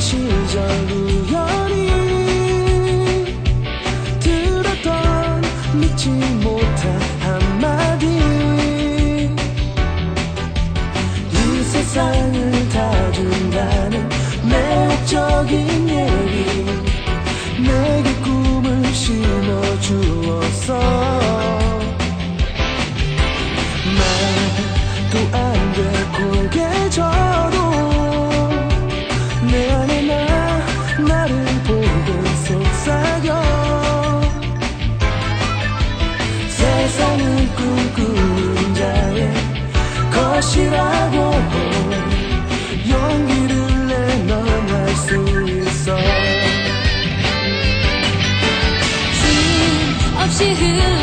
시절 우연히 들었던 믿지 못한 한마디. 이 세상을 다 준다는 매혹적인 얘기. 내게 꿈을 심어주었어 것이라고 용기를 내넌할 수 있어. 주 없이 흘러